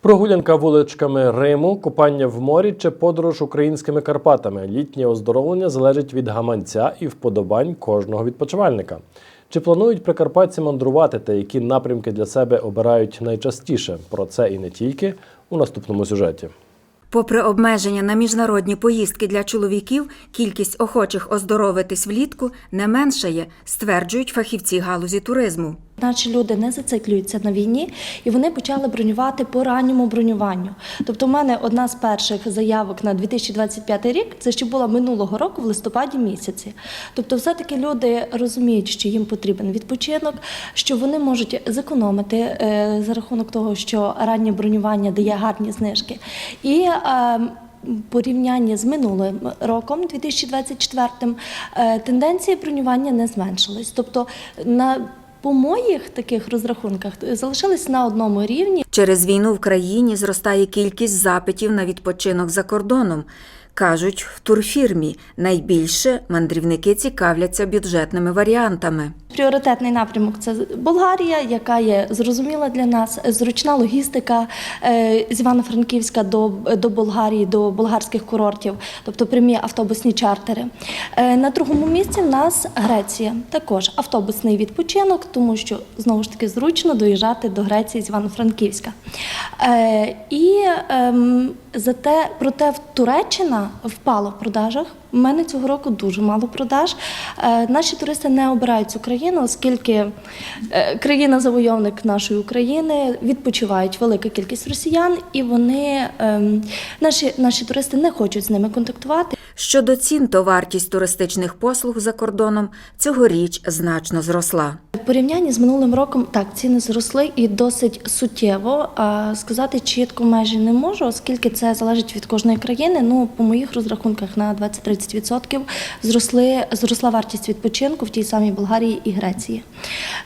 Прогулянка вуличками Риму, купання в морі чи подорож українськими Карпатами. Літнє оздоровлення залежить від гаманця і вподобань кожного відпочивальника. Чи планують прикарпатці мандрувати та які напрямки для себе обирають найчастіше? Про це і не тільки у наступному сюжеті. Попри обмеження на міжнародні поїздки для чоловіків, кількість охочих оздоровитись влітку не меншає, стверджують фахівці галузі туризму. Наші люди не зациклюються на війні, і вони почали бронювати по ранньому бронюванню. Тобто, в мене одна з перших заявок на 2025 рік це ще була минулого року в листопаді місяці. Тобто, все-таки люди розуміють, що їм потрібен відпочинок, що вони можуть зекономити е, за рахунок того, що раннє бронювання дає гарні знижки. І е, порівнянні з минулим роком, 2024, е, тенденції бронювання не зменшились. Тобто на по моїх таких розрахунках залишились на одному рівні. Через війну в країні зростає кількість запитів на відпочинок за кордоном. Кажуть, в турфірмі найбільше мандрівники цікавляться бюджетними варіантами. Пріоритетний напрямок це Болгарія, яка є зрозуміла для нас, зручна логістика е, з Івано-Франківська до, до Болгарії, до болгарських курортів, тобто прямі автобусні чартери. Е, На другому місці в нас Греція, також автобусний відпочинок, тому що знову ж таки зручно доїжджати до Греції з Івано-Франківська. Е, І ем, зате, проте Туреччина впала в продажах. У мене цього року дуже мало продаж. Е, Наші туристи не обирають цю країну, оскільки е, країна-завойовник нашої України відпочивають велика кількість росіян, і вони ем, наші, наші туристи не хочуть з ними контактувати. Щодо цін, то вартість туристичних послуг за кордоном цьогоріч значно зросла. В порівнянні з минулим роком так ціни зросли і досить суттєво. А сказати чітко майже не можу, оскільки це залежить від кожної країни. Ну по моїх розрахунках на 20-30% зросли зросла вартість відпочинку в тій самій Болгарії і Греції.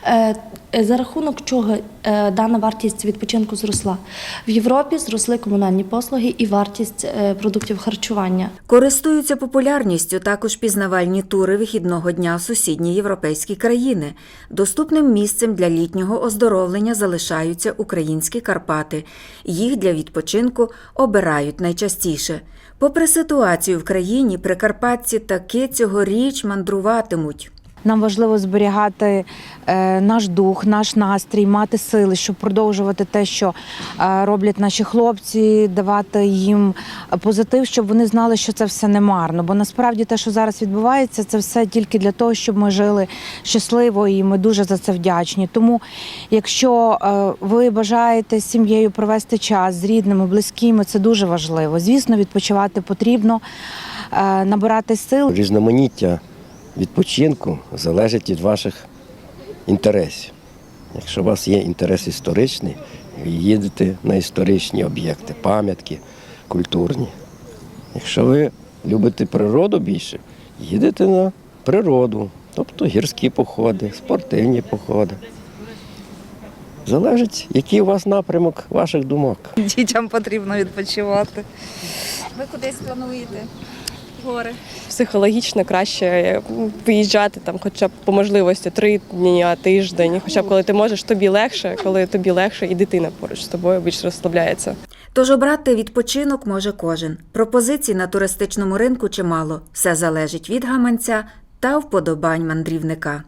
Е, За рахунок чого е, дана вартість відпочинку зросла в Європі. Зросли комунальні послуги і вартість е, продуктів харчування. Користуються популярністю також пізнавальні тури вихідного дня в сусідні європейські країни. Доступним місцем для літнього оздоровлення залишаються українські Карпати. Їх для відпочинку обирають найчастіше. Попри ситуацію в країні, прикарпатці таки цьогоріч мандруватимуть. Нам важливо зберігати е, наш дух, наш настрій, мати сили, щоб продовжувати те, що е, роблять наші хлопці, давати їм позитив, щоб вони знали, що це все не марно. Бо насправді те, що зараз відбувається, це все тільки для того, щоб ми жили щасливо, і ми дуже за це вдячні. Тому, якщо е, ви бажаєте з сім'єю провести час з рідними, близькими, це дуже важливо. Звісно, відпочивати потрібно, набирати сил. Різноманіття відпочинку залежить від ваших інтересів. Якщо у вас є інтерес історичний, ви їдете на історичні об'єкти, пам'ятки культурні. Якщо ви любите природу більше, їдете на природу, тобто гірські походи, спортивні походи. Залежить, який у вас напрямок ваших думок. Дітям потрібно відпочивати. Ви кудись плануєте? Гори. психологічно краще виїжджати там, хоча б по можливості три дні, а тиждень. Хоча б коли ти можеш, тобі легше, коли тобі легше, і дитина поруч з тобою більш розслабляється. Тож обрати відпочинок може кожен. Пропозицій на туристичному ринку чимало. Все залежить від гаманця та вподобань мандрівника.